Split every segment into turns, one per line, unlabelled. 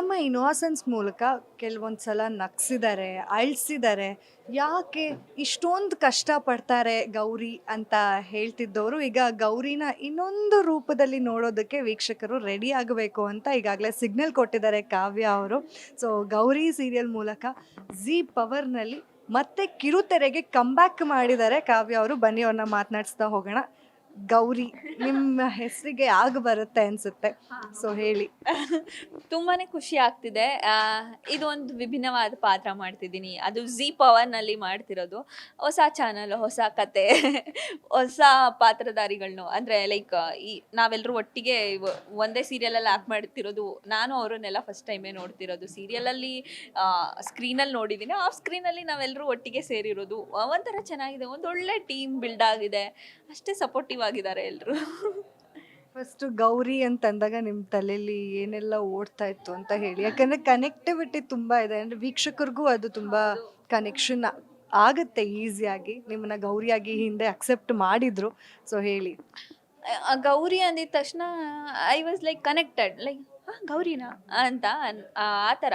ತಮ್ಮ ಇನ್ನೋಸೆನ್ಸ್ ಮೂಲಕ ಕೆಲವೊಂದು ಸಲ ನಗ್ಸಿದ್ದಾರೆ ಅಳಿಸಿದ್ದಾರೆ ಯಾಕೆ ಇಷ್ಟೊಂದು ಕಷ್ಟಪಡ್ತಾರೆ ಗೌರಿ ಅಂತ ಹೇಳ್ತಿದ್ದವರು? ಈಗ ಗೌರಿನ ಇನ್ನೊಂದು ರೂಪದಲ್ಲಿ ನೋಡೋದಕ್ಕೆ ವೀಕ್ಷಕರು ರೆಡಿ ಆಗಬೇಕು ಅಂತ ಈಗಾಗಲೇ ಸಿಗ್ನಲ್ ಕೊಟ್ಟಿದ್ದಾರೆ ಕಾವ್ಯ ಅವರು. ಸೊ ಗೌರಿ ಸೀರಿಯಲ್ ಮೂಲಕ ಜಿ ಪವರ್ನಲ್ಲಿ ಮತ್ತೆ ಕಿರುತೆರೆಗೆ ಕಮ್ಬ್ಯಾಕ್ ಮಾಡಿದ್ದಾರೆ ಕಾವ್ಯ ಅವರು. ಬನ್ನಿ ಅವ್ರನ್ನ ಮಾತನಾಡಿಸ್ತಾ ಹೋಗೋಣ. ಗೌರಿ ನಿಮ್ಮ ಹೆಸರಿಗೆ ಆಗ ಬರುತ್ತೆ ಅನ್ಸುತ್ತೆ. ಸೊ ಹೇಳಿ.
ತುಂಬಾನೇ ಖುಷಿ ಆಗ್ತಿದೆ. ಆ, ಇದು ಒಂದು ವಿಭಿನ್ನವಾದ ಪಾತ್ರ ಮಾಡ್ತಿದ್ದೀನಿ. ಅದು ಜಿ ಪವರ್ನಲ್ಲಿ ಮಾಡ್ತಿರೋದು. ಹೊಸ ಚಾನಲ್ ಹೊಸ ಕತೆ ಹೊಸ ಪಾತ್ರಧಾರಿಗಳನ್ನು ಅಂದ್ರೆ ಲೈಕ್ ಈ ನಾವೆಲ್ಲರೂ ಒಟ್ಟಿಗೆ ಒಂದೇ ಒಂದೇ ಸೀರಿಯಲಲ್ಲಿ ಆ್ಯಕ್ಟ್ ಮಾಡ್ತಿರೋದು. ನಾನು ಅವರನ್ನೆಲ್ಲ ಫಸ್ಟ್ ಟೈಮೇ ನೋಡ್ತಿರೋದು. ಸೀರಿಯಲಲ್ಲಿ ಸ್ಕ್ರೀನಲ್ಲಿ ನೋಡಿದೀನಿ. ಆಫ್ ಸ್ಕ್ರೀನಲ್ಲಿ ನಾವೆಲ್ಲರೂ ಒಟ್ಟಿಗೆ ಸೇರಿರೋದು. ಒಂಥರ ಚೆನ್ನಾಗಿದೆ. ಒಂದೊಳ್ಳೆ ಒಳ್ಳೆ ಟೀಮ್ ಬಿಲ್ಡ್ ಆಗಿದೆ. ಅಷ್ಟೇ ಸಪೋರ್ಟಿವ್ ಆಗಿದ್ದಾರೆ ಎಲ್ಲರೂ
ಫಸ್ಟ್ ಗೌರಿ ಅಂತಂದಾಗ ನಿಮ್ಮ ತಲೆಯಲ್ಲಿ ಏನೆಲ್ಲ ಓಡ್ತಾ ಇತ್ತು ಅಂತ ಹೇಳಿ. ಯಾಕಂದ್ರೆ ಕನೆಕ್ಟಿವಿಟಿ ತುಂಬಾ ಇದೆ. ಅಂದ್ರೆ ವೀಕ್ಷಕರಿಗೂ ಅದು ತುಂಬಾ ಕನೆಕ್ಷನ್ ಆಗುತ್ತೆ ಈಸಿಯಾಗಿ ನಿಮ್ಮನ್ನ ಗೌರಿಯಾಗಿ ಹಿಂದೆ ಅಕ್ಸೆಪ್ಟ್ ಮಾಡಿದ್ರು. ಸೊ ಹೇಳಿ.
ಆ ಗೌರಿ ಅಂದಿದ ತಕ್ಷಣ I was like connected like ಗೌರಿನಾ? ಅಂತ ಅನ್- ಆ ಆ ಥರ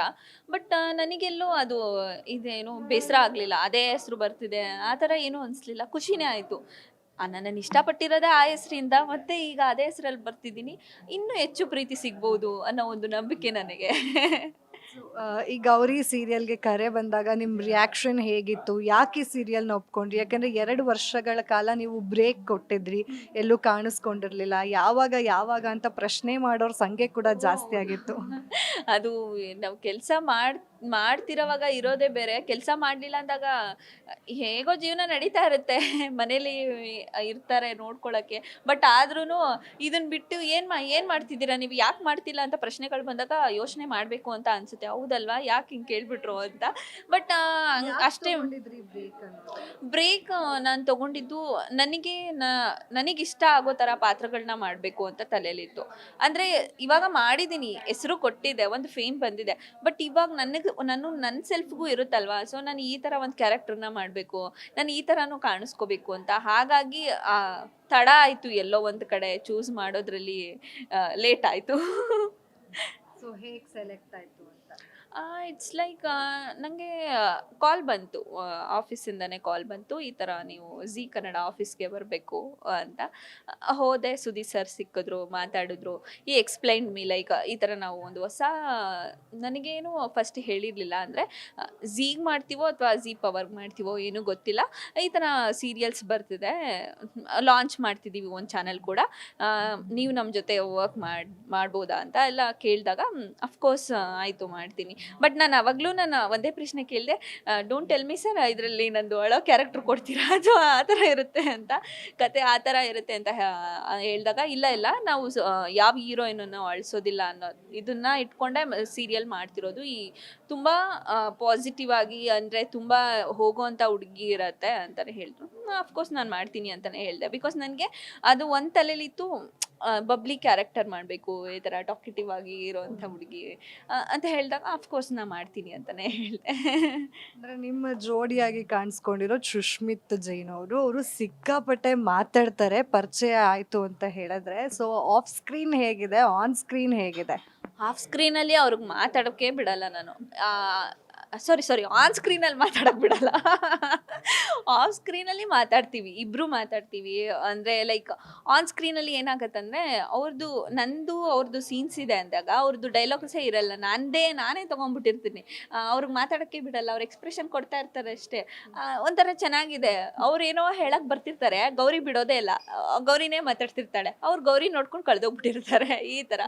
ಬಟ್ ನನಗೆಲ್ಲೋ ಅದು ಇದೇನು ಬೇಸರ ಆಗಲಿಲ್ಲ. ಅದೇ ಹೆಸರು ಬರ್ತಿದೆ. ಆ ಥರ ಏನೂ ಅನಿಸ್ಲಿಲ್ಲ. ಖುಷಿನೇ ಆಯಿತು. ನನ್ನನ್ನು ಇಷ್ಟಪಟ್ಟಿರೋದೇ ಆ ಹೆಸರಿಂದ ಮತ್ತೆ ಈಗ ಅದೇ ಹೆಸರಲ್ಲಿ ಬರ್ತಿದ್ದೀನಿ. ಇನ್ನೂ ಹೆಚ್ಚು ಪ್ರೀತಿ ಸಿಗ್ಬೋದು ಅನ್ನೋ ಒಂದು ನಂಬಿಕೆ ನನಗೆ.
ಆ, ಈ ಗೌರಿ ಸೀರಿಯಲ್ಗೆ ಕರೆ ಬಂದಾಗ ನಿಮ್ಮ ರಿಯಾಕ್ಷನ್ ಹೇಗಿತ್ತು? ಯಾಕೆ ಈ ಸೀರಿಯಲ್ನ ಒಪ್ಕೊಂಡ್ರಿ? ಯಾಕಂದ್ರೆ ಎರಡು ವರ್ಷಗಳ ಕಾಲ ನೀವು ಬ್ರೇಕ್ ಕೊಟ್ಟಿದ್ರಿ. ಎಲ್ಲೂ ಕಾಣಿಸ್ಕೊಂಡಿರ್ಲಿಲ್ಲ. ಯಾವಾಗ ಯಾವಾಗ ಅಂತ ಪ್ರಶ್ನೆ ಮಾಡೋರ ಸಂಖ್ಯೆ ಕೂಡ ಜಾಸ್ತಿ ಆಗಿತ್ತು.
ಅದು ನಾವು ಕೆಲಸ ಮಾಡ್ ಮಾಡ್ತಿರೋವಾಗ ಇರೋದೇ ಬೇರೆ. ಕೆಲಸ ಮಾಡಲಿಲ್ಲ ಅಂದಾಗ ಹೇಗೋ ಜೀವನ ನಡೀತಾ ಇರುತ್ತೆ ಮನೇಲಿ ಇರ್ತಾರೆ ನೋಡ್ಕೊಳಕ್ಕೆ. ಬಟ್ ಆದ್ರೂ ಇದನ್ನ ಬಿಟ್ಟು ಏನು ಮಾ ಏನು ಮಾಡ್ತಿದ್ದೀರಾ? ನೀವು ಯಾಕೆ ಮಾಡ್ತಿಲ್ಲ ಅಂತ ಪ್ರಶ್ನೆಗಳು ಬಂದಾಗ ಯೋಚನೆ ಮಾಡಬೇಕು ಅಂತ ಅನ್ಸುತ್ತೆ. ಹೌದಲ್ವಾ? ಯಾಕೆ ಹಿಂಗ್ ಕೇಳ್ಬಿಟ್ರು ಅಂತ. ಬಟ್ ಅಷ್ಟೇ ಬ್ರೇಕ್ ನಾನು ತಗೊಂಡಿದ್ದು ನನಗೆ ನನಗೆ ಇಷ್ಟ ಆಗೋ ತರ ಪಾತ್ರಗಳನ್ನ ಮಾಡಬೇಕು ಅಂತ ತಲೆಯಲ್ಲಿತ್ತು. ಅಂದ್ರೆ ಇವಾಗ ಮಾಡಿದೀನಿ. ಹೆಸರು ಕೊಟ್ಟಿದೆ. ಒಂದು ಫೇಮ್ ಬಂದಿದೆ. ಬಟ್ ಇವಾಗ ನನಗೆ ನಾನು ನನ್ನ ಸೆಲ್ಫ್ಗೂ ಇರುತ್ತಲ್ವಾ? ಸೊ ನಾನು ಈ ಥರ ಒಂದು ಕ್ಯಾರೆಕ್ಟರ್ನ ಮಾಡಬೇಕು, ನಾನು ಈ ಥರನೂ ಕಾಣಿಸ್ಕೋಬೇಕು ಅಂತ. ಹಾಗಾಗಿ ತಡ ಆಯಿತು ಎಲ್ಲೋ ಒಂದು ಕಡೆ ಚೂಸ್ ಮಾಡೋದ್ರಲ್ಲಿ ಲೇಟ್ ಆಯಿತು.
ಸೊ ಹೇಗೆ ಸೆಲೆಕ್ಟ್ ಆಯ್ತು?
ಇಟ್ಸ್ ಲೈಕ್ ನನಗೆ ಕಾಲ್ ಬಂತು. ಆಫೀಸಿಂದನೇ ಕಾಲ್ ಬಂತು. ಈ ಥರ ನೀವು ಝಿ ಕನ್ನಡ ಆಫೀಸ್ಗೆ ಬರಬೇಕು ಅಂತ. ಹೋದೆ ಸುದಿ ಸರ್ ಸಿಕ್ಕಿದ್ರು, ಮಾತಾಡಿದ್ರು. ಈ ಎಕ್ಸ್ಪ್ಲೈನ್ ಮೀ ಲೈಕ್ ಈ ಥರ ನಾವು ಒಂದು ಹೊಸ, ನನಗೇನು ಫಸ್ಟ್ ಹೇಳಿರಲಿಲ್ಲ ಅಂದರೆ ಝೀಗ್ ಮಾಡ್ತೀವೋ ಅಥವಾ ಝೀ ಪವರ್ ಮಾಡ್ತೀವೋ ಏನೂ ಗೊತ್ತಿಲ್ಲ. ಈ ಥರ ಸೀರಿಯಲ್ಸ್ ಬರ್ತಿದೆ. ಲಾಂಚ್ ಮಾಡ್ತಿದ್ದೀವಿ ಒಂದು ಚಾನಲ್ ಕೂಡ. ನೀವು ನಮ್ಮ ಜೊತೆ ವರ್ಕ್ ಮಾಡಿ, ಮಾಡ್ಬೋದಾ ಅಂತ ಎಲ್ಲ ಕೇಳಿದಾಗ ಅಫ್ಕೋರ್ಸ್ ಆಯಿತು, ಮಾಡ್ತೀನಿ. ಬಟ್ ನಾನು ಅವಾಗಲೂ ನಾನು ಒಂದೇ ಪ್ರಶ್ನೆ ಕೇಳಿದೆ ಡೋಂಟ್ ಟೆಲ್ ಮಿ ಸರ್ ಇದರಲ್ಲಿ ನಂದು ಅಳೋ ಕ್ಯಾರೆಕ್ಟರ್ ಕೊಡ್ತೀರಾ? ಅಥವಾ ಆ ಥರ ಇರುತ್ತೆ ಅಂತ, ಕತೆ ಆ ಥರ ಇರುತ್ತೆ ಅಂತ ಹೇಳಿದಾಗ, ಇಲ್ಲ ಇಲ್ಲ, ನಾವು ಯಾವ ಹೀರೋಯಿನನ್ನು ಅಳಿಸೋದಿಲ್ಲ ಅನ್ನೋ ಇದನ್ನು ಇಟ್ಕೊಂಡೆ ಸೀರಿಯಲ್ ಮಾಡ್ತಿರೋದು. ಈ ತುಂಬ ಪಾಸಿಟಿವ್ ಆಗಿ ಅಂದರೆ ತುಂಬ ಹೋಗೋವಂಥ ಹುಡುಗಿ ಇರುತ್ತೆ ಅಂತಲೇ ಹೇಳಿದ್ರು. ಅಫ್ಕೋರ್ಸ್ ನಾನು ಮಾಡ್ತೀನಿ ಅಂತಲೇ ಹೇಳಿದೆ. ಬಿಕಾಸ್ ನನಗೆ ಅದು ಒಂದು ತಲೆಲಿತ್ತು ಬಬ್ಲಿ ಕ್ಯಾರೆಕ್ಟರ್ ಮಾಡಬೇಕು ಈ ಥರ ಟಾಕಿಟಿವ್ ಆಗಿ ಇರೋವಂಥ ಹುಡುಗಿ. ಅಂತ ಹೇಳಿದಾಗ ಆಫ್ಕೋರ್ಸ್ ನಾ ಮಾಡ್ತೀನಿ ಅಂತಲೇ ಹೇಳಿದೆ.
ಅಂದರೆ ನಿಮ್ಮ ಜೋಡಿಯಾಗಿ ಕಾಣಿಸ್ಕೊಂಡಿರೋ ಸುಷ್ಮಿತ್ ಜೈನ್ ಅವರು ಅವರು ಸಿಕ್ಕಾಪಟ್ಟೆ ಮಾತಾಡ್ತಾರೆ ಪರಿಚಯ ಆಯಿತು ಅಂತ ಹೇಳಿದ್ರೆ. ಸೊ ಆಫ್ ಸ್ಕ್ರೀನ್ ಹೇಗಿದೆ ಆನ್ ಸ್ಕ್ರೀನ್ ಹೇಗಿದೆ?
ಆಫ್ ಸ್ಕ್ರೀನಲ್ಲಿ ಅವ್ರಿಗೆ ಮಾತಾಡೋಕ್ಕೆ ಬಿಡಲ್ಲ ನಾನು. ಸಾರಿ ಸಾರಿ ಆನ್ ಸ್ಕ್ರೀನಲ್ಲಿ ಮಾತಾಡಕ್ ಬಿಡಲ್ಲ. ಆಫ್ ಸ್ಕ್ರೀನಲ್ಲಿ ಮಾತಾಡ್ತೀವಿ ಇಬ್ರು ಮಾತಾಡ್ತೀವಿ. ಅಂದರೆ ಲೈಕ್ ಆನ್ ಸ್ಕ್ರೀನಲ್ಲಿ ಏನಾಗತ್ತಂದ್ರೆ ಅವ್ರದ್ದು ನಂದು ಅವ್ರದ್ದು ಸೀನ್ಸ್ ಇದೆ ಅಂದಾಗ ಅವ್ರದ್ದು ಡೈಲಾಗ್ಸೇ ಇರಲ್ಲ. ನಂದೇ ನಾನೇ ತೊಗೊಂಡ್ಬಿಟ್ಟಿರ್ತೀನಿ. ಅವ್ರಿಗೆ ಮಾತಾಡೋಕ್ಕೆ ಬಿಡಲ್ಲ ಅವ್ರ ಎಕ್ಸ್ಪ್ರೆಷನ್ ಕೊಡ್ತಾ ಇರ್ತಾರೆ ಅಷ್ಟೇ. ಒಂಥರ ಚೆನ್ನಾಗಿದೆ. ಅವ್ರೇನೋ ಹೇಳಕ್ಕೆ ಬರ್ತಿರ್ತಾರೆ ಗೌರಿ ಬಿಡೋದೇ ಇಲ್ಲ. ಗೌರಿನೇ ಮಾತಾಡ್ತಿರ್ತಾಳೆ. ಅವ್ರು ಗೌರಿ ನೋಡ್ಕೊಂಡು ಕಳೆದೋಗ್ಬಿಟ್ಟಿರ್ತಾರೆ ಈ ಥರ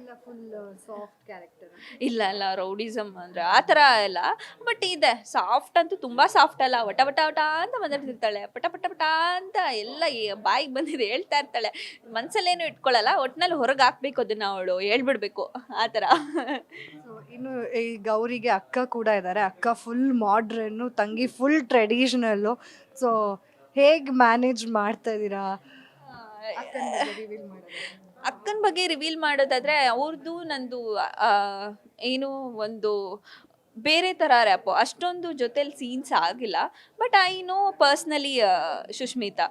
ಇಲ್ಲ ಫುಲ್ ಸಾಫ್ಟ್ ಕ್ಯಾರೆಕ್ಟರ್
ಇಲ್ಲ ಇಲ್ಲ ರೌಡಿಸಮ್ ಅಂದ್ರೆ ಆ ಥರ ಎಲ್ಲ. ಬಟ್ ಇದೆ ಸಾಫ್ಟ್ ಅಂತೂ ತುಂಬಾ ಸಾಫ್ಟ್ ಅಲ್ಲ. ವಟ ವಟ ವಟ ಅಂತ ಮಾತಾಡ್ತಿರ್ತಾಳೆ ಪಟ ಪಟ ಪಟ ಅಂತ ಎಲ್ಲ ಬಾಯಿಗೆ ಬಂದಿದೆ ಹೇಳ್ತಾ ಇರ್ತಾಳೆ. ಮನ್ಸಲ್ಲೇನು ಇಟ್ಕೊಳ್ಳಲ್ಲ ಒಟ್ನಲ್ಲಿ ಹೊರಗೆ ಹಾಕ್ಬೇಕು ಅದನ್ನ ಅವಳು ಹೇಳ್ಬಿಡ್ಬೇಕು. ಆ ಥರ
ಇನ್ನು ಈ ಗೌರಿಗೆ ಅಕ್ಕ ಕೂಡ ಇದ್ದಾರೆ ಅಕ್ಕ ಫುಲ್ ಮಾಡ್ರನ್ನು ತಂಗಿ ಫುಲ್ ಟ್ರೆಡಿಷನಲ್ಲು ಸೊ ಹೇಗೆ ಮ್ಯಾನೇಜ್ ಮಾಡ್ತಾ ಇದ್ದೀರಾ?
ಅಕ್ಕನ ಬಗ್ಗೆ ರಿವೀಲ್ ಮಾಡೋದಾದ್ರೆ ಅವ್ರದ್ದು ನಂದು ಏನು ಒಂದು ಬೇರೆ ಥರ ರ್ಯಾಪು ಅಷ್ಟೊಂದು ಜೊತೆಲಿ ಸೀನ್ಸ್ ಆಗಿಲ್ಲ. But I know personally Sushmita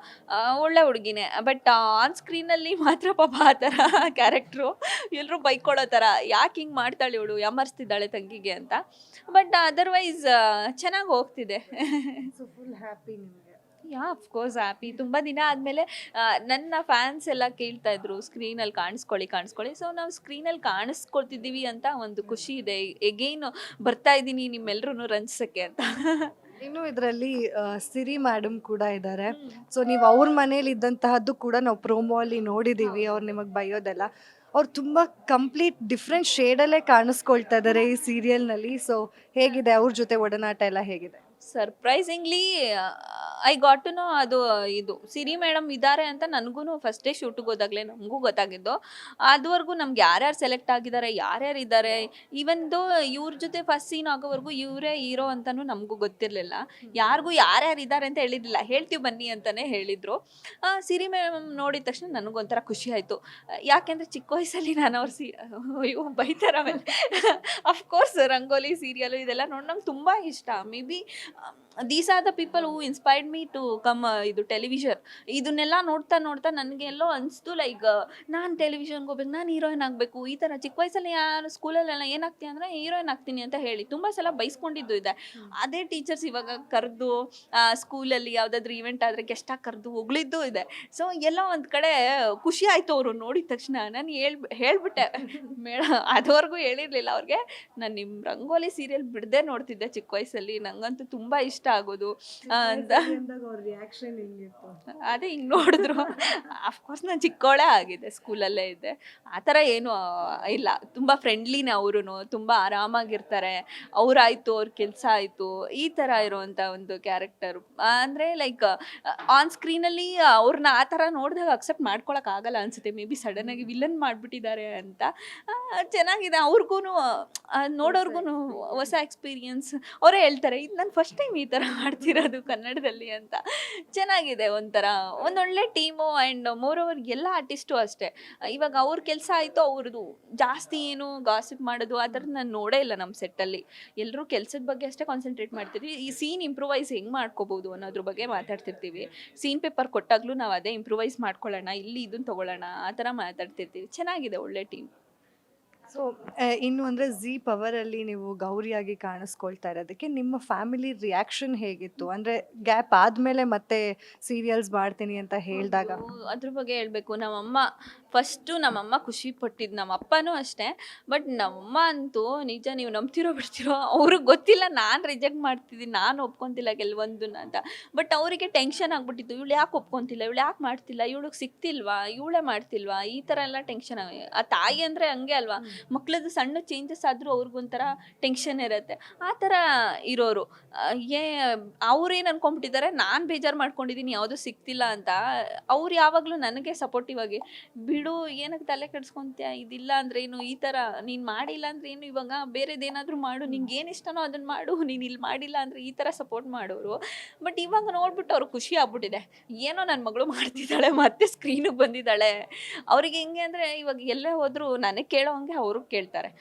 ಒಳ್ಳೆ ಹುಡುಗಿನೇ. ಬಟ್ ಆನ್ ಸ್ಕ್ರೀನಲ್ಲಿ ಮಾತ್ರ ಪಾಪ ಆ ಥರ ಕ್ಯಾರೆಕ್ಟ್ರು ಎಲ್ಲರೂ ಬೈಕೊಳ್ಳೋ ಥರ ಯಾಕೆ ಹಿಂಗೆ ಮಾಡ್ತಾಳೆ ಇವಳು? ಯಾಮರ್ಸ್ತಿದ್ದಾಳೆ ತಂಗಿಗೆ ಅಂತ. ಬಟ್ ಅದರ್ವೈಸ್ ಚೆನ್ನಾಗಿ ಹೋಗ್ತಿದೆ.
ಸೊ ಫುಲ್ ಹ್ಯಾಪಿ ನಿಮಗೆ.
ಯಾ ಅಫ್ಕೋರ್ಸ್ ಹ್ಯಾಪಿ ತುಂಬ ದಿನ ಆದಮೇಲೆ ನನ್ನ ಫ್ಯಾನ್ಸ್ ಎಲ್ಲ ಕೇಳ್ತಾ ಇದ್ರು ಸ್ಕ್ರೀನಲ್ಲಿ ಕಾಣಿಸ್ಕೊಳ್ಳಿ ಕಾಣಿಸ್ಕೊಳ್ಳಿ. ಸೊ ನಾವು ಸ್ಕ್ರೀನಲ್ಲಿ ಕಾಣಿಸ್ಕೊಳ್ತಿದ್ದೀವಿ ಅಂತ ಒಂದು ಖುಷಿ ಇದೆ. ಎಗೇನು ಬರ್ತಾ ಇದ್ದೀನಿ ನಿಮ್ಮೆಲ್ಲರೂ ರಂಜಿಸಕ್ಕೆ ಅಂತ.
ಇನ್ನು ಇದರಲ್ಲಿ ಸಿರಿ ಮೇಡಮ್ ಕೂಡ ಇದ್ದಾರೆ ಸೊ ನೀವು ಅವ್ರ ಮನೇಲಿ ಇದ್ದಂತಹದ್ದು ಕೂಡ ನಾವು ಪ್ರೋಮೋ ಅಲ್ಲಿ ನೋಡಿದೀವಿ. ಅವ್ರು ನಿಮಗೆ ಬೈಯೋದೆಲ್ಲ. ಅವ್ರು ತುಂಬ ಕಂಪ್ಲೀಟ್ ಡಿಫ್ರೆಂಟ್ ಶೇಡಲ್ಲೇ ಕಾಣಿಸ್ಕೊಳ್ತಾ ಇದ್ದಾರೆ ಈ ಸೀರಿಯಲ್ನಲ್ಲಿ ಸೊ ಹೇಗಿದೆ? ಅವ್ರ ಜೊತೆ ಒಡನಾಟ ಎಲ್ಲ ಹೇಗಿದೆ?
Surprisingly I got to know ಅದು ಇದು. ಸಿರಿ ಮೇಡಮ್ ಇದ್ದಾರೆ ಅಂತ ನನಗೂ ಫಸ್ಟ್ ಡೇ ಶೂಟಿಗೆ ಹೋದಾಗಲೇ ನಮಗೂ ಗೊತ್ತಾಗಿದ್ದು. ಅದುವರೆಗೂ ನಮ್ಗೆ ಯಾರ್ಯಾರು ಸೆಲೆಕ್ಟ್ ಆಗಿದ್ದಾರೆ ಯಾರ್ಯಾರು ಇದ್ದಾರೆ ಈವನ್ ದೋ ಇವ್ರ ಜೊತೆ ಫಸ್ಟ್ ಸೀನ್ ಆಗೋವರೆಗೂ ಇವರೇ ಹೀರೋ ಅಂತಲೂ ನಮಗೂ ಗೊತ್ತಿರಲಿಲ್ಲ. ಯಾರಿಗೂ ಯಾರ್ಯಾರು ಇದ್ದಾರೆ ಅಂತ ಹೇಳಿದ್ದಿಲ್ಲ ಹೇಳ್ತೀವಿ ಬನ್ನಿ ಅಂತಲೇ ಹೇಳಿದರು. ಸಿರಿ ಮೇಡಮ್ ನೋಡಿದ ತಕ್ಷಣ ನನಗೊಂಥರ ಖುಷಿ ಆಯಿತು. ಯಾಕೆಂದರೆ ಚಿಕ್ಕ ವಯಸ್ಸಲ್ಲಿ ನಾನು ಅವ್ರ ಸಿ ಅಯ್ಯೋ ಬೈತಾರ ಆಮೇಲೆ. ಅಫ್ಕೋರ್ಸ್ ರಂಗೋಲಿ ಸೀರಿಯಲು ಇದೆಲ್ಲ ನೋಡಿ ನಮ್ಗೆ ತುಂಬ ಇಷ್ಟ. Maybe these are the people who inspired me to come ಇದು ಟೆಲಿವಿಷನ್ ಇದನ್ನೆಲ್ಲ ನೋಡ್ತಾ ನೋಡ್ತಾ ನನಗೆ ಎಲ್ಲೋ ಅನಿಸ್ತು ಲೈಕ್ ನಾನು ಟೆಲಿವಿಷನ್ಗೆ ಹೋಗ್ಬೇಕು ನಾನು ಹೀರೋಯಿನ್ ಆಗಬೇಕು ಈ ಥರ ಚಿಕ್ಕ ವಯಸ್ಸಲ್ಲಿ ಯಾರು ಸ್ಕೂಲಲ್ಲೆಲ್ಲ ಏನಾಗ್ತೀನಿ ಅಂದರೆ ಹೀರೋಯಿನ್ ಆಗ್ತೀನಿ ಅಂತ ಹೇಳಿ ತುಂಬ ಸಲ ಬೈಸ್ಕೊಂಡಿದ್ದು ಇದೆ. ಅದೇ ಟೀಚರ್ಸ್ ಇವಾಗ ಕರೆದು ಸ್ಕೂಲಲ್ಲಿ ಯಾವುದಾದ್ರೂ ಇವೆಂಟ್ ಆದರೆ ಗೆಸ್ಟಾಗಿ ಕರೆದು ಹೊಗಳಿದ್ದು ಇದೆ. ಸೊ ಎಲ್ಲ ಒಂದು ಕಡೆ ಖುಷಿ ಆಯಿತು ಅವರು ನೋಡಿದ ತಕ್ಷಣ. ನಾನು ಹೇಳ್ ಹೇಳ್ಬಿಟ್ಟೆ ಮೇಡ ಅದುವರೆಗೂ ಹೇಳಿರಲಿಲ್ಲ ಅವ್ರಿಗೆ. ನಾನು ನಿಮ್ಮ ರಂಗೋಲಿ ಸೀರಿಯಲ್ ಬಿಡದೆ ನೋಡ್ತಿದ್ದೆ ಚಿಕ್ಕ ವಯಸ್ಸಲ್ಲಿ. ನನಗಂತೂ ತುಂಬ ಇಷ್ಟ ಆಗೋದು. ಆ, ಅವ್ರ
ರಿಯಾಕ್ಷನ್ ಹೆಂಗಿತ್ತು?
ಅದೇ ಹಿಂಗೆ ನೋಡಿದ್ರು. ಅಫ್ಕೋರ್ಸ್ ನಾನು ಚಿಕ್ಕವಳೇ ಆಗಿದೆ ಸ್ಕೂಲಲ್ಲೇ ಇದ್ದೆ. ಆ ಥರ ಏನು ಇಲ್ಲ. ತುಂಬ ಫ್ರೆಂಡ್ಲಿನೇ ಅವರು ತುಂಬ ಆರಾಮಾಗಿರ್ತಾರೆ. ಅವ್ರಾಯ್ತು ಅವ್ರ ಕೆಲಸ ಆಯಿತು. ಈ ಥರ ಇರುವಂಥ ಒಂದು ಕ್ಯಾರೆಕ್ಟರ್ ಅಂದರೆ ಲೈಕ್ ಆನ್ ಸ್ಕ್ರೀನಲ್ಲಿ ಅವ್ರನ್ನ ಆ ಥರ ನೋಡಿದಾಗ ಅಕ್ಸೆಪ್ಟ್ ಮಾಡ್ಕೊಳಕ್ಕಾಗಲ್ಲ ಅನ್ಸುತ್ತೆ. ಮೇ ಬಿ ಸಡನ್ನಾಗಿ ವಿಲನ್ ಮಾಡಿಬಿಟ್ಟಿದ್ದಾರೆ ಅಂತ. ಚೆನ್ನಾಗಿದೆ. ಅವ್ರಿಗೂ ನೋಡೋರ್ಗು ಹೊಸ ಎಕ್ಸ್ಪೀರಿಯನ್ಸ್ ಅವರೇ ಹೇಳ್ತಾರೆ ಇದು ನಾನು ಫಸ್ಟ್ ಟೈಮ್ ಈ ಥರ ಮಾಡ್ತಿರೋದು ಕನ್ನಡದಲ್ಲಿ ಅಂತ. ಚೆನ್ನಾಗಿದೆ ಒಂಥರ. ಒಂದೊಳ್ಳೆ ಟೀಮು ಆ್ಯಂಡ್ ಮೋರ್ ಓವರ್ ಎಲ್ಲ ಆರ್ಟಿಸ್ಟು ಅಷ್ಟೇ. ಇವಾಗ ಅವ್ರ ಕೆಲಸ ಆಯಿತು, ಅವ್ರದ್ದು ಜಾಸ್ತಿ ಏನು ಗಾಸಿಪ್ ಮಾಡೋದು ಆ ಥರ ನಾನು ನೋಡೇ ಇಲ್ಲ ನಮ್ಮ ಸೆಟ್ಟಲ್ಲಿ. ಎಲ್ಲರೂ ಕೆಲಸದ ಬಗ್ಗೆ ಅಷ್ಟೇ ಕಾನ್ಸಂಟ್ರೇಟ್ ಮಾಡ್ತೀವಿ ಈ ಸೀನ್ ಇಂಪ್ರೂವೈಸ್ ಹೆಂಗೆ ಮಾಡ್ಕೋಬೋದು ಅನ್ನೋದ್ರ ಬಗ್ಗೆ ಮಾತಾಡ್ತಿರ್ತೀವಿ. ಸೀನ್ ಪೇಪರ್ ಕೊಟ್ಟಾಗಲೂ ನಾವು ಅದೇ ಇಂಪ್ರೂವೈಸ್ ಮಾಡ್ಕೊಳ್ಳೋಣ, ಇಲ್ಲಿ ಇದನ್ನು ತೊಗೊಳ್ಳೋಣ, ಆ ಥರ ಮಾತಾಡ್ತಿರ್ತೀವಿ. ಚೆನ್ನಾಗಿದೆ ಒಳ್ಳೆ ಟೀಮ್
ಸೊ ಇನ್ನು ಅಂದರೆ ಝೀ ಪವರಲ್ಲಿ ನೀವು ಗೌರಿಯಾಗಿ ಕಾಣಿಸ್ಕೊಳ್ತಾ ಇರೋದಕ್ಕೆ ನಿಮ್ಮ ಫ್ಯಾಮಿಲಿ ರಿಯಾಕ್ಷನ್ ಹೇಗಿತ್ತು? ಅಂದರೆ ಗ್ಯಾಪ್ ಆದಮೇಲೆ ಮತ್ತೆ ಸೀರಿಯಲ್ಸ್ ಮಾಡ್ತೀನಿ ಅಂತ ಹೇಳಿದಾಗ?
ಅದ್ರ ಬಗ್ಗೆ ಹೇಳಬೇಕು. ನಮ್ಮಮ್ಮ ಫಸ್ಟು ನಮ್ಮಮ್ಮ ಖುಷಿ ಪಟ್ಟಿದ್ದು ನಮ್ಮ ಅಪ್ಪನೂ ಅಷ್ಟೇ. ಬಟ್ ನಮ್ಮಮ್ಮ ಅಂತೂ ನಿಜ ನೀವು ನಂಬ್ತಿರೋ ಬಿಡ್ತಿರೋ, ಅವ್ರಿಗೆ ಗೊತ್ತಿಲ್ಲ ನಾನು ರಿಜೆಕ್ಟ್ ಮಾಡ್ತಿದ್ದೀನಿ, ನಾನು ಒಪ್ಕೊತಿಲ್ಲ ಕೆಲವೊಂದನ್ನ ಅಂತ. ಬಟ್ ಅವರಿಗೆ ಟೆನ್ಷನ್ ಆಗಿಬಿಟ್ಟಿತ್ತು, ಇವಳು ಯಾಕೆ ಒಪ್ಕೊತಿಲ್ಲ, ಇವಳು ಯಾಕೆ ಮಾಡ್ತಿಲ್ಲ, ಇವಳಿಗೆ ಸಿಕ್ತಿಲ್ವಾ, ಇವಳೇ ಮಾಡ್ತಿಲ್ವಾ, ಈ ಥರ ಎಲ್ಲ ಟೆನ್ಷನ್ ಆ ತಾಯಿ ಅಂದರೆ ಹಂಗೆ ಅಲ್ವಾ? ಮಕ್ಳದ್ದು ಸಣ್ಣ ಚೇಂಜಸ್ ಆದರೂ ಅವ್ರಿಗೊಂಥರ ಟೆನ್ಷನ್ ಇರುತ್ತೆ. ಆ ಥರ ಇರೋರು. ಏ ಅವ್ರೇನು ಅನ್ಕೊಂಡ್ಬಿಟ್ಟಿದ್ದಾರೆ ನಾನು ಬೇಜಾರು ಮಾಡ್ಕೊಂಡಿದ್ದೀನಿ ಯಾವುದೂ ಸಿಕ್ತಿಲ್ಲ ಅಂತ. ಅವ್ರು ಯಾವಾಗಲೂ ನನಗೆ ಸಪೋರ್ಟಿವ್ ಆಗಿ ಬಿಡು ಏನಕ್ಕೆ ತಲೆ ಕೆಡ್ಸ್ಕೊಂತೀಯ? ಇದಿಲ್ಲ ಅಂದ್ರೆ ಏನು ಈ ತರ ನೀನು ಮಾಡಿಲ್ಲ ಅಂದ್ರೆ ಏನು ಇವಾಗ? ಬೇರೆದೇನಾದರೂ ಮಾಡು ನಿಂಗೆ ಏನು ಇಷ್ಟನೋ ಅದನ್ನ ಮಾಡು ನೀನು ಇಲ್ಲಿ ಮಾಡಿಲ್ಲ ಅಂದ್ರೆ ಈ ತರ ಸಪೋರ್ಟ್ ಮಾಡೋರು. ಬಟ್ ಇವಾಗ ನೋಡ್ಬಿಟ್ಟು ಅವ್ರಿಗೆ ಖುಷಿ ಆಗ್ಬಿಟ್ಟಿದೆ. ಏನೋ ನನ್ನ ಮಗಳು ಮಾಡ್ತಿದ್ದಾಳೆ ಮತ್ತೆ ಸ್ಕ್ರೀನಿಗೆ ಬಂದಿದ್ದಾಳೆ. ಅವ್ರಿಗೆ ಹೆಂಗೆ ಅಂದ್ರೆ ಇವಾಗ ಎಲ್ಲೇ ಹೋದ್ರು ನನಗೆ ಕೇಳೋ ಹಂಗೆ ಅವರು ಕೇಳ್ತಾರೆ.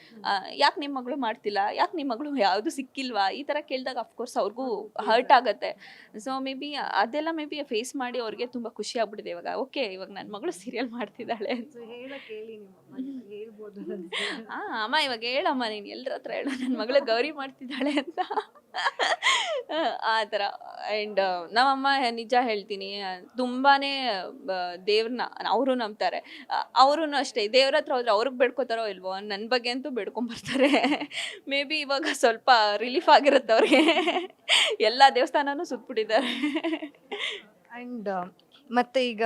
ಯಾಕೆ ನಿಮ್ಮ ಮಗಳು ಮಾಡ್ತಿಲ್ಲ? ಯಾಕೆ ನಿಮ್ಮ ಮಗಳು ಯಾವುದು ಸಿಕ್ಕಿಲ್ವಾ? ಈ ತರ ಕೇಳಿದಾಗ ಅಫ್ಕೋರ್ಸ್ ಅವ್ರಿಗೂ ಹರ್ಟ್ ಆಗುತ್ತೆ. ಸೊ ಮೇ ಬಿ ಅದೆಲ್ಲ ಮೇ ಬಿ ಫೇಸ್ ಮಾಡಿ ಅವ್ರಿಗೆ ತುಂಬ ಖುಷಿ ಆಗ್ಬಿಟ್ಟಿದೆ ಇವಾಗ. ಓಕೆ ಇವಾಗ ನನ್ನ ಮಗಳು ಸೀರಿಯಲ್ ಮಾಡ್ತಿದ್ದಾಳೆ. ಅಮ್ಮ ಇವಾಗ ಹೇಳಮ್ಮ ನೀನು ಎಲ್ಲರ ಹತ್ರ ಹೇಳು. ನನ್ನ ಮಗಳು ಗೌರಿ ಮಾಡ್ತಿದ್ದಾಳೆ ಅಂತ. ಆ ಥರ. ಆ್ಯಂಡ್ ನಮ್ಮಮ್ಮ ನಿಜ ಹೇಳ್ತೀನಿ ತುಂಬಾನೇ ದೇವ್ರನ್ನ ಅವರು ನಂಬ್ತಾರೆ. ಅವರು ಅಷ್ಟೇ ದೇವ್ರ ಹತ್ರ ಹೋದ್ರೆ ಅವ್ರಿಗೆ ಬೇಡ್ಕೋತಾರೋ ಇಲ್ವೋ ನನ್ನ ಬಗ್ಗೆ ಅಂತೂ ಬೇಡ್ಕೊಂಬರ್ತಾರೆ. ಮೇ ಬಿ ಇವಾಗ ಸ್ವಲ್ಪ ರಿಲೀಫ್ ಆಗಿರುತ್ತೆ ಅವ್ರಿಗೆ ಎಲ್ಲ ದೇವಸ್ಥಾನನೂ ಸುತ್ಬಿಟ್ಟಿದ್ದಾರೆ.
ಆ್ಯಂಡ್ ಮತ್ತೆ ಈಗ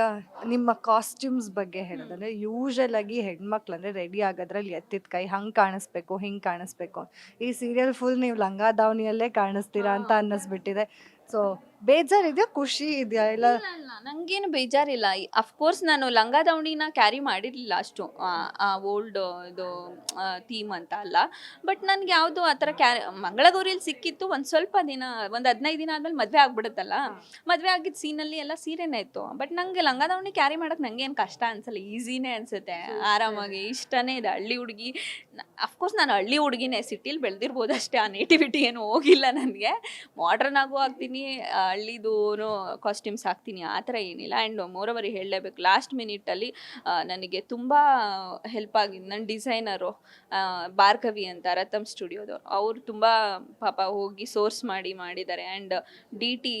ನಿಮ್ಮ ಕಾಸ್ಟ್ಯೂಮ್ಸ್ ಬಗ್ಗೆ ಹೇಳೋದಂದ್ರೆ ಯೂಶಲ್ ಆಗಿ ಹೆಣ್ಮಕ್ಳು ಅಂದ್ರೆ ರೆಡಿ ಆಗೋದ್ರಲ್ಲಿ ಎತ್ತಿದ ಕೈ ಹಂಗೆ ಕಾಣಿಸ್ಬೇಕು ಹಿಂಗೆ ಕಾಣಿಸ್ಬೇಕು. ಈ ಸೀರಿಯಲ್ ಫುಲ್ ನೀವು ಲಂಗ ದಾವಣಿಯಲ್ಲೇ ಕಾಣಿಸ್ತೀರಾ ಅಂತ ಅನ್ನಿಸ್ಬಿಟ್ಟಿದೆ. ಸೊ ಬೇಜಾರಿದೆಯಾ? ಖುಷಿ ಇದೆಯಾ? ಇಲ್ಲ.
ಇಲ್ಲ, ಇಲ್ಲ, ನಂಗೇನು ಬೇಜಾರಿಲ್ಲ. ಅಫ್ಕೋರ್ಸ್ ನಾನು ಲಂಗ ದಾವಣಿನ ಕ್ಯಾರಿ ಮಾಡಿರಲಿಲ್ಲ ಅಷ್ಟು. ಆ ಓಲ್ಡ್ ಇದು ಥೀಮ್ ಅಂತ ಅಲ್ಲ. ಬಟ್ ನನಗೆ ಯಾವುದು ಆ ಥರ ಕ್ಯಾರಿ ಮಂಗಳಗೌರಿಯಲ್ಲಿ ಸಿಕ್ಕಿತ್ತು. ಒಂದು ಸ್ವಲ್ಪ ದಿನ ಒಂದು ಹದಿನೈದು ದಿನ ಆದ್ಮೇಲೆ ಮದುವೆ ಆಗ್ಬಿಡುತ್ತಲ್ಲ? ಮದುವೆ ಆಗಿದ್ದ ಸೀನಲ್ಲಿ ಎಲ್ಲ ಸೀರೆನೇ ಇತ್ತು. ಬಟ್ ನನಗೆ ಲಂಗ ದಾವಣಿ ಕ್ಯಾರಿ ಮಾಡೋಕೆ ನನಗೆ ಏನು ಕಷ್ಟ ಅನ್ಸಲ್ಲ. ಈಸಿನೇ ಅನ್ಸುತ್ತೆ. ಆರಾಮಾಗಿ ಇಷ್ಟನೇ ಇದೆ. ಹಳ್ಳಿ ಹುಡುಗಿ ಅಫ್ಕೋರ್ಸ್ ನಾನು ಹಳ್ಳಿ ಹುಡುಗಿನೇ, ಸಿಟಿಲಿ ಬೆಳೆದಿರ್ಬೋದು ಅಷ್ಟೇ, ಆ ನೇಟಿವಿಟಿ ಏನು ಹೋಗಿಲ್ಲ ನನಗೆ. ಮಾಡ್ರನ್ ಆಗೂ ಆಗ್ತೀನಿ ಹಳ್ಳಿದೂ ಕಾಸ್ಟ್ಯೂಮ್ಸ್ ಹಾಕ್ತೀನಿ, ಆ ಥರ ಏನಿಲ್ಲ. ಆ್ಯಂಡ್ ಮೋರವರಿ ಹೇಳಲೇಬೇಕು ಲಾಸ್ಟ್ ಮಿನಿಟಲ್ಲಿ ನನಗೆ ತುಂಬ ಹೆಲ್ಪ್ ಆಗಿದೆ ನನ್ನ ಡಿಸೈನರು ಭಾರ್ಗವಿ ಅಂತ, ರತಮ್ ಸ್ಟುಡಿಯೋದವ್ರು ಅವರು ತುಂಬ ಪಾಪ ಹೋಗಿ ಸೋರ್ಸ್ ಮಾಡಿ ಮಾಡಿದ್ದಾರೆ. And D T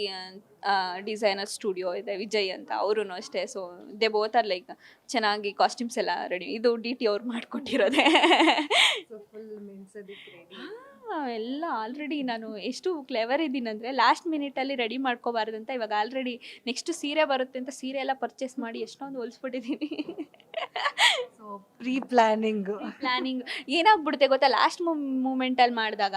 designer studio ಇದೆ ವಿಜಯ್ ಅಂತ ಅವರು ಅಷ್ಟೇ. So they both are like ಚೆನ್ನಾಗಿ ಕಾಸ್ಟ್ಯೂಮ್ಸ್ ಎಲ್ಲ ರೆಡಿ ಇದು ಡಿ ಟಿ ಅವ್ರು ಮಾಡಿಕೊಟ್ಟಿರೋದೇ. ಎಲ್ಲ ಆಲ್ರೆಡಿ ನಾನು ಎಷ್ಟು ಕ್ಲೆವರ್ ಇದ್ದೀನಿ ಅಂದರೆ ಲಾಸ್ಟ್ ಮಿನಿಟಲ್ಲಿ ರೆಡಿ ಮಾಡ್ಕೋಬಾರ್ದು ಅಂತ ಇವಾಗ ಆಲ್ರೆಡಿ ನೆಕ್ಸ್ಟ್ ಸೀರೆ ಬರುತ್ತೆ ಅಂತ ಸೀರೆ ಎಲ್ಲ ಪರ್ಚೇಸ್ ಮಾಡಿ ಎಷ್ಟೊಂದು ಹೊಲಿಸ್ಬಿಟ್ಟಿದ್ದೀನಿ
ಸೊ ಪ್ರೀ ಪ್ಲಾನಿಂಗ್
ಪ್ಲಾನಿಂಗ್ ಏನಾಗ್ಬಿಡುತ್ತೆ ಗೊತ್ತಾ? ಲಾಸ್ಟ್ ಮೂಮೆಂಟಲ್ಲಿ ಮಾಡಿದಾಗ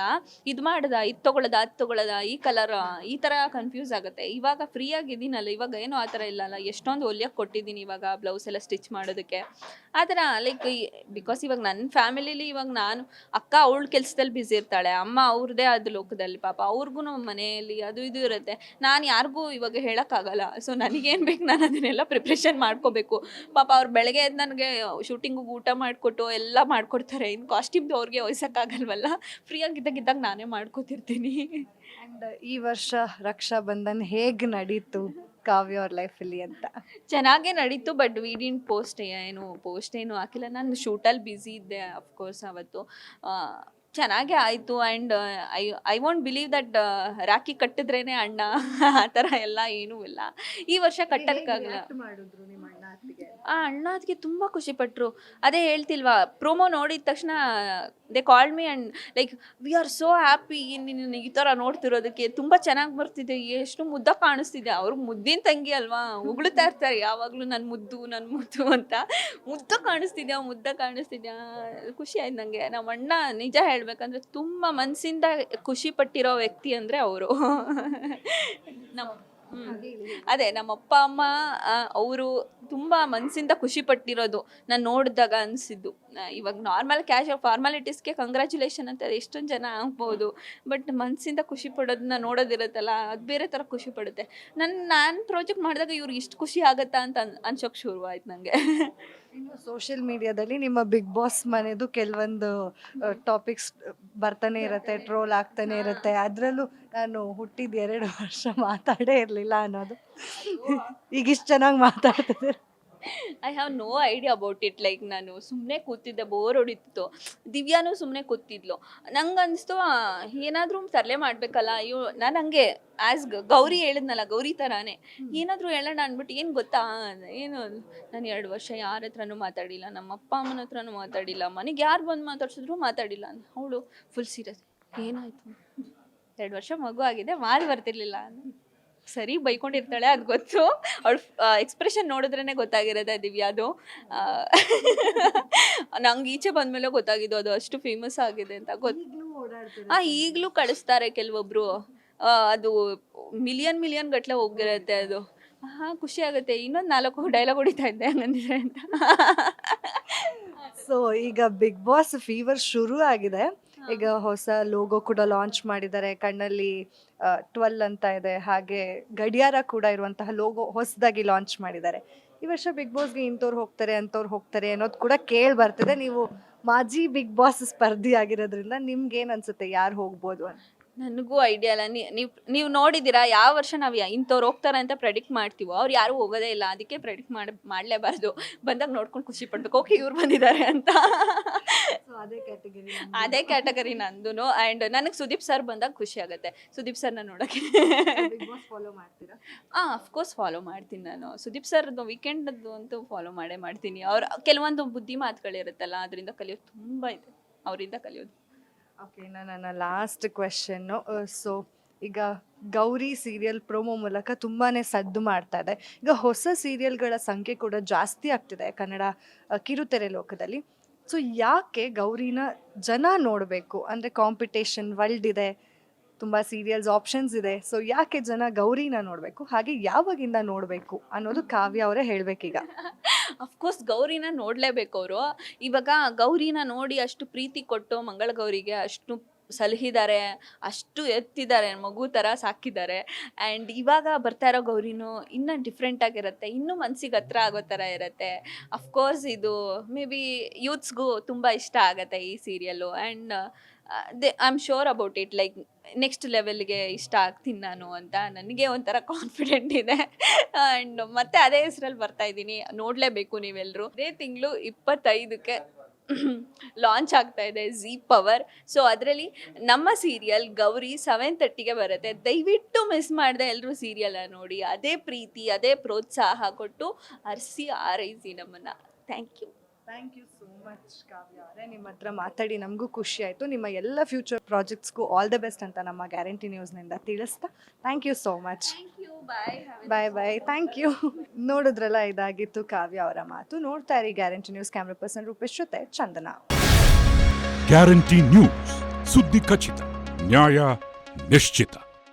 ಇದು ಮಾಡ್ದ ಇದು ತೊಗೊಳದ ಅದು ತಗೊಳದ ಈ ಕಲರ್ ಈ ಥರ ಕನ್ಫ್ಯೂಸ್ ಆಗುತ್ತೆ. ಇವಾಗ ಫ್ರೀ ಆಗಿದ್ದೀನಲ್ಲ ಇವಾಗ ಏನೋ ಆ ಥರ ಇಲ್ಲಲ್ಲ. ಎಷ್ಟೊಂದು ಹೊಲಿಯೋಕೆ ಕೊಟ್ಟಿದ್ದೀನಿ ಇವಾಗ ಬ್ಲೌಸ್ ಎಲ್ಲ ಸ್ಟಿಚ್ ಮಾಡೋದಕ್ಕೆ. ಆ ಥರ ಲೈಕ್ ಬಿಕಾಸ್ ಇವಾಗ ನನ್ನ ಫ್ಯಾಮಿಲಿಲಿ ಇವಾಗ ನಾನು ಅಕ್ಕ ಅವಳ ಕೆಲ್ಸದಲ್ಲಿ ಬ್ಯುಸಿ ಇರ್ತಾಳೆ. ಅಮ್ಮ ಅವ್ರದೇ ಆದ ಲೋಕದಲ್ಲಿ ಪಾಪ ಅವ್ರಿಗೂ ಮನೆಯಲ್ಲಿ ಅದು ಇದು ಇರುತ್ತೆ. ನಾನು ಯಾರಿಗೂ ಇವಾಗ ಹೇಳೋಕ್ಕಾಗಲ್ಲ. ಸೊ ನನಗೇನು ಬೇಕು ನಾನು ಅದನ್ನೆಲ್ಲ ಪ್ರಿಪ್ರೇಷನ್ ಮಾಡ್ಕೋಬೇಕು. ಪಾಪ ಅವ್ರು ಬೆಳಗ್ಗೆ ಎದ್ದು ನನಗೆ ಶೂಟಿಂಗಿಗೆ ಊಟ ಮಾಡಿಕೊಟ್ಟು ಎಲ್ಲ ಮಾಡ್ಕೊಡ್ತಾರೆ. ಇನ್ನು ಕಾಸ್ಟ್ಯೂಮ್ದು ಅವ್ರಿಗೆ ವಹಿಸೋಕ್ಕಾಗಲ್ವಲ್ಲ? ಫ್ರೀ ಆಗಿದ್ದಾಗಿದ್ದಾಗ ನಾನೇ ಮಾಡ್ಕೋತಿರ್ತೀನಿ.
ಅಂಡ್ ಈ ವರ್ಷ ರಕ್ಷಾ ಬಂಧನ್ ಹೇಗೆ ನಡೀತು ಕಾವ್ಯ ಅವ್ರ ಲೈಫಲ್ಲಿ ಅಂತ?
ಚೆನ್ನಾಗೇ ನಡೀತು ಬಟ್ ವೀಡಿನ್ ಪೋಸ್ಟ್ ಏನು ಪೋಸ್ಟ್ ಏನು ಹಾಕಿಲ್ಲ. ನಾನು ಶೂಟಲ್ಲಿ ಬ್ಯುಸಿ ಇದ್ದೆ ಅಫ್ಕೋರ್ಸ್ ಅವತ್ತು. ಚೆನ್ನಾಗೇ ಆಯಿತು and I I want believe that rakhi ಕಟ್ಟಿದ್ರೇನೆ ಅಣ್ಣ. ಆ ಥರ ಎಲ್ಲ ಏನೂ ಇಲ್ಲ. ಈ ವರ್ಷ ಕಟ್ಟೋಕ್ಕಾಗಲ್ಲ ಆ ಅಣ್ಣ ಅದಕ್ಕೆ ತುಂಬ ಖುಷಿ ಪಟ್ರು. ಅದೇ ಹೇಳ್ತಿಲ್ವಾ ಪ್ರೋಮೋ ನೋಡಿದ ತಕ್ಷಣ they call me and like we are so happy ನೀನು ಈ ಥರ ನೋಡ್ತಿರೋದಕ್ಕೆ ತುಂಬ ಚೆನ್ನಾಗಿ ಬರ್ತಿದೆ. ಎಷ್ಟು ಮುದ್ದ ಕಾಣಿಸ್ತಿದೆ. ಅವ್ರು ಮುದ್ದಿನ ತಂಗಿ ಅಲ್ವಾ? ಉಗುಳ್ತಾ ಇರ್ತಾರೆ. ಯಾವಾಗಲೂ ನನ್ನ ಮುದ್ದು ನನ್ನ ಮುದ್ದು ಅಂತ. ಮುದ್ದ ಕಾಣಿಸ್ತಿದ್ಯಾ ಮುದ್ದ ಕಾಣಿಸ್ತಿದ್ಯಾ ಖುಷಿ ಆಯ್ತು ನನಗೆ ನಮ್ಮ ಅಣ್ಣ ನಿಜ ಹೇಳ್ಬೇಕಂದ್ರೆ ತುಂಬ ಮನಸ್ಸಿಂದ ಖುಷಿ ಪಟ್ಟಿರೋ ವ್ಯಕ್ತಿ ಅಂದರೆ ಅವರು. ನಮ್ಮ. ಅದೇ ನಮ್ಮ ಅಪ್ಪ ಅಮ್ಮ ಅವರು ತುಂಬಾ ಮನಸ್ಸಿಂದ ಖುಷಿ ಪಟ್ಟಿರೋದು ನಾನು ನೋಡಿದಾಗ ಅನಿಸಿದ್ದು. ಇವಾಗ ನಾರ್ಮಲ್ ಕ್ಯಾಶ್ ಫಾರ್ಮಾಲಿಟೀಸ್ಗೆ ಕಂಗ್ರ್ಯಾಚುಲೇಷನ್ ಅಂತ ಎಷ್ಟೊಂದು ಜನ ಆಗ್ಬೋದು. ಬಟ್ ಮನಸ್ಸಿಂದ ಖುಷಿ ಪಡೋದನ್ನ ನೋಡೋದಿರುತ್ತಲ್ಲ ಅದು ಬೇರೆ ಥರ ಖುಷಿ ಪಡುತ್ತೆ. ನನ್ನ ನಾನು ಪ್ರಾಜೆಕ್ಟ್ ಮಾಡಿದಾಗ ಇವ್ರಿಗೆ ಇಷ್ಟು ಖುಷಿ ಆಗುತ್ತಾ ಅಂತ ಅನ್ ಅನ್ಸೋಕೆ ಶುರುವಾಯ್ತು ನನಗೆ
ಇನ್ನು ಸೋಷಿಯಲ್ ಮೀಡಿಯಾದಲ್ಲಿ ನಿಮ್ಮ ಬಿಗ್ ಬಾಸ್ ಮನೆದು ಕೆಲವೊಂದು ಟಾಪಿಕ್ಸ್ ಬರ್ತಾನೆ ಇರುತ್ತೆ ಟ್ರೋಲ್ ಆಗ್ತಾನೆ ಇರುತ್ತೆ. ಅದರಲ್ಲೂ ನಾನು ಹುಟ್ಟಿದ ಎರಡು ವರ್ಷ ಮಾತಾಡೇ ಇರಲಿಲ್ಲ ಅನ್ನೋದು. ಈಗ ಇಷ್ಟು ಚೆನ್ನಾಗಿ ಮಾತಾಡ್ತಿದ್ದೀರ?
I have no idea about it like ನಾನು ಸುಮ್ಮನೆ ಕೂತಿದ್ದೆ ಬೋರ್ ಹೊಡಿತಿತ್ತು. ದಿವ್ಯಾನು ಸುಮ್ಮನೆ ಕೂತಿದ್ಲು. ನಂಗೆ ಅನಿಸ್ತು ಏನಾದರೂ ತರಲೆ ಮಾಡಬೇಕಲ್ಲ ಅಯ್ಯೋ ನಾನು ಹಂಗೆ ಆ್ಯಸ್ ಗೌರಿ ಹೇಳಿದ್ನಲ್ಲ ಗೌರಿ ಥರಾನೇ ಏನಾದರೂ ಹೇಳೋಣ ಅಂದ್ಬಿಟ್ಟು ಏನು ಗೊತ್ತಾ? ಏನು ನಾನು ಎರಡು ವರ್ಷ ಯಾರ ಹತ್ರನೂ ಮಾತಾಡಿಲ್ಲ ನಮ್ಮ ಅಪ್ಪ ಅಮ್ಮನ ಹತ್ರನೂ ಮಾತಾಡಿಲ್ಲ ಮನೆಗೆ ಯಾರು ಬಂದು ಮಾತಾಡ್ಸಿದ್ರು ಮಾತಾಡಿಲ್ಲ ಅವಳು ಫುಲ್ ಸೀರಿಯಸ್ ಏನಾಯ್ತು? ಎರಡು ವರ್ಷ ಮಗು ಆಗಿದೆ ಮಾತು ಬರ್ತಿರ್ಲಿಲ್ಲ ಸರಿ ಬೈಕೊಂಡಿರ್ತಾಳೆ ಅದು ಗೊತ್ತು. ಅವಳು ಎಕ್ಸ್ಪ್ರೆಷನ್ ನೋಡಿದ್ರೇ ಗೊತ್ತಾಗಿರೋದೆ ದಿವ್ಯಾದು ನಂಗೆ ಈಚೆ ಬಂದಮೇಲೆ ಗೊತ್ತಾಗಿದ್ದು ಅದು ಅಷ್ಟು ಫೇಮಸ್ ಆಗಿದೆ ಅಂತ ಗೊತ್ತು ಹಾಂ ಈಗಲೂ ಕಳಿಸ್ತಾರೆ ಕೆಲವೊಬ್ರು. ಅದು ಮಿಲಿಯನ್ ಮಿಲಿಯನ್ ಗಟ್ಲೆ ಹೋಗಿರುತ್ತೆ ಅದು. ಹಾ ಖುಷಿ ಆಗುತ್ತೆ. ಇನ್ನೊಂದು ನಾಲ್ಕು ಡೈಲಾಗ್ ಹೊಡಿತಾ ಇದ್ದೆ ಹಂಗಂದ್ರೆ ಅಂತ.
ಸೊ ಈಗ ಬಿಗ್ ಬಾಸ್ ಫೀವರ್ ಶುರು ಆಗಿದೆ. ಈಗ ಹೊಸ ಲೋಗೋ ಕೂಡ ಲಾಂಚ್ ಮಾಡಿದ್ದಾರೆ. ಕಣ್ಣಲ್ಲಿ ಟ್ವೆಲ್ ಅಂತ ಇದೆ. ಹಾಗೆ ಗಡಿಯಾರ ಕೂಡ ಇರುವಂತಹ ಲೋಗೋ ಹೊಸದಾಗಿ ಲಾಂಚ್ ಮಾಡಿದ್ದಾರೆ. ಈ ವರ್ಷ ಬಿಗ್ ಬಾಸ್ಗೆ ಇಂಥವ್ರು ಹೋಗ್ತಾರೆ, ಅಂಥವ್ರು ಹೋಗ್ತಾರೆ ಅನ್ನೋದು ಕೂಡ ಕೇಳಿ ಬರ್ತಿದೆ. ನೀವು ಮಾಜಿ ಬಿಗ್ ಬಾಸ್ ಸ್ಪರ್ಧಿ ಆಗಿರೋದ್ರಿಂದ ನಿಮ್ಗೆ ಏನ್ ಅನ್ಸುತ್ತೆ? ಯಾರು ಹೋಗ್ಬೋದು ಅಂತ?
ನನಗೂ ಐಡಿಯಾ ಇಲ್ಲ ನೀವು ನೀವು ನೋಡಿದ್ದೀರಾ ಯಾವ ವರ್ಷ ನಾವು ಇಂಥವ್ರು ಹೋಗ್ತಾರೆ ಅಂತ ಪ್ರೆಡಿಕ್ಟ್ ಮಾಡ್ತೀವೋ ಅವ್ರು ಯಾರೂ ಹೋಗೋದೇ ಇಲ್ಲ. ಅದಕ್ಕೆ ಪ್ರೆಡಿಕ್ಟ್ ಮಾಡಿ ಮಾಡಲೇಬಾರ್ದು. ಬಂದಾಗ ನೋಡ್ಕೊಂಡು ಖುಷಿ ಪಡ್ಬೇಕು. ಓಕೆ ಇವ್ರು ಬಂದಿದ್ದಾರೆ ಅಂತ.
ಅದೇ ಕ್ಯಾಟಗರಿ
ಅದೇ ಕ್ಯಾಟಗರಿ ನಂದು ಆ್ಯಂಡ್ ನನಗೆ ಸುದೀಪ್ ಸರ್ ಬಂದಾಗ ಖುಷಿ ಆಗುತ್ತೆ. ಸುದೀಪ್ ಸರ್ನ ನೋಡೋಕ್ಕೆ.
ಫಾಲೋ ಮಾಡ್ತೀರಾ?
ಹಾಂ ಅಫ್ಕೋರ್ಸ್ ಫಾಲೋ ಮಾಡ್ತೀನಿ ನಾನು. ಸುದೀಪ್ ಸರ್ದು ವೀಕೆಂಡ್ದು ಅಂತೂ ಫಾಲೋ ಮಾಡೇ ಮಾಡ್ತೀನಿ. ಅವ್ರ ಕೆಲವೊಂದು ಬುದ್ಧಿ ಮಾತುಗಳಿರುತ್ತಲ್ಲ ಅದರಿಂದ ಕಲಿಯೋದು ತುಂಬ ಇದೆ. ಅವರಿಂದ ಕಲಿಯೋದು
ಓಕೆ ನನ್ನ ಲಾಸ್ಟ್ ಕ್ವೆಶನ್ನು ಸೊ ಈಗ ಗೌರಿ ಸೀರಿಯಲ್ ಪ್ರೋಮೋ ಮೂಲಕ ತುಂಬಾ ಸದ್ದು ಮಾಡ್ತಾ ಇದೆ. ಈಗ ಹೊಸ ಸೀರಿಯಲ್ಗಳ ಸಂಖ್ಯೆ ಕೂಡ ಜಾಸ್ತಿ ಆಗ್ತಿದೆ ಕನ್ನಡ ಆ, ಕಿರುತೆರೆ ಲೋಕದಲ್ಲಿ. ಸೊ ಯಾಕೆ ಗೌರಿನ ಜನ ನೋಡಬೇಕು? ಅಂದರೆ ಕಾಂಪಿಟೇಷನ್ ವರ್ಲ್ಡ್ ಇದೆ. ತುಂಬ ಸೀರಿಯಲ್ಸ್ ಆಪ್ಷನ್ಸ್ ಇದೆ. ಸೊ ಯಾಕೆ ಜನ ಗೌರಿನ ನೋಡಬೇಕು? ಹಾಗೆ ಯಾವಾಗಿಂದ ನೋಡಬೇಕು ಅನ್ನೋದು ಕಾವ್ಯ ಅವರೇ ಹೇಳಬೇಕೀಗ.
ಅಫ್ಕೋರ್ಸ್ ಗೌರಿನ ನೋಡಲೇಬೇಕು ಅವರು. ಇವಾಗ ಗೌರಿನ ನೋಡಿ ಅಷ್ಟು ಪ್ರೀತಿ ಕೊಟ್ಟು ಮಂಗಳ ಗೌರಿಗೆ ಅಷ್ಟು ಸಲಹಿದ್ದಾರೆ ಅಷ್ಟು ಎತ್ತಿದ್ದಾರೆ, ಮಗು ಥರ ಸಾಕಿದ್ದಾರೆ. ಆ್ಯಂಡ್ ಇವಾಗ ಬರ್ತಾ ಇರೋ ಗೌರಿನೂ ಇನ್ನೂ ಡಿಫ್ರೆಂಟಾಗಿರುತ್ತೆ ಇನ್ನೂ ಮನ್ಸಿಗೆ ಹತ್ರ ಆಗೋ ಥರ ಇರುತ್ತೆ. ಅಫ್ಕೋರ್ಸ್ ಇದು ಮೇ ಬಿ ಯೂತ್ಸ್ಗೂ ತುಂಬ ಇಷ್ಟ ಆಗುತ್ತೆ ಈ serial and they I am sure about it like next ಲೆವೆಲ್ಗೆ ಇಷ್ಟ ಆಗ್ತೀನಿ ನಾನು ಅಂತ ನನಗೆ ಒಂಥರ ಕಾನ್ಫಿಡೆಂಟ್ ಇದೆ. ಆ್ಯಂಡ್ ಮತ್ತೆ ಅದೇ ಹೆಸರಲ್ಲಿ ಬರ್ತಾ ಇದ್ದೀನಿ. ನೋಡಲೇಬೇಕು ನೀವೆಲ್ಲರೂ ಅದೇ ತಿಂಗಳು ಇಪ್ಪತ್ತೈದಕ್ಕೆ ಲಾಂಚ್ ಆಗ್ತಾ ಇದೆ ಝೀ ಪವರ್ ಸೊ ಅದರಲ್ಲಿ ನಮ್ಮ ಸೀರಿಯಲ್ ಗೌರಿ ಸೆವೆನ್ ತರ್ಟಿಗೆ ಬರುತ್ತೆ. ದಯವಿಟ್ಟು ಮಿಸ್ ಮಾಡದೆ ಎಲ್ಲರೂ ಸೀರಿಯಲ್ ನೋಡಿ. ಅದೇ ಪ್ರೀತಿ, ಅದೇ ಪ್ರೋತ್ಸಾಹ ಕೊಟ್ಟು ಅರ್ಸಿ ಆರೈಸಿ ನಮ್ಮನ್ನು. Thank you
thank you so much Kavya ಅವರೇ ನಿಮ್ಮ ಹತ್ರ ಮಾತಾಡಿ ನಮಗೂ ಖುಷಿ ಆಯಿತು. ನಿಮ್ಮ ಎಲ್ಲ ಫ್ಯೂಚರ್ ಪ್ರಾಜೆಕ್ಟ್ಸ್ಗೂ ಆಲ್ ದ ಬೆಸ್ಟ್ ಅಂತ ನಮ್ಮ ಗ್ಯಾರಂಟಿ ನ್ಯೂಸ್ನಿಂದ ತಿಳಿಸ್ತಾ. Thank you so much
thank you bye
bye bye thank you ನೋಡಿದ್ರಲ್ಲ ಇದಾಗಿತ್ತು ಕಾವ್ಯ ಅವರ ಮಾತು. ನೋಡ್ತಾ ಇರಿ guarantee news camera person Rupesh ಜೊತೆ ಚಂದನ.
ಗ್ಯಾರಂಟಿ ನ್ಯೂಸ್ ಸುದ್ದಿ ಖಚಿತ ನ್ಯಾಯ ನಿಶ್ಚಿತ.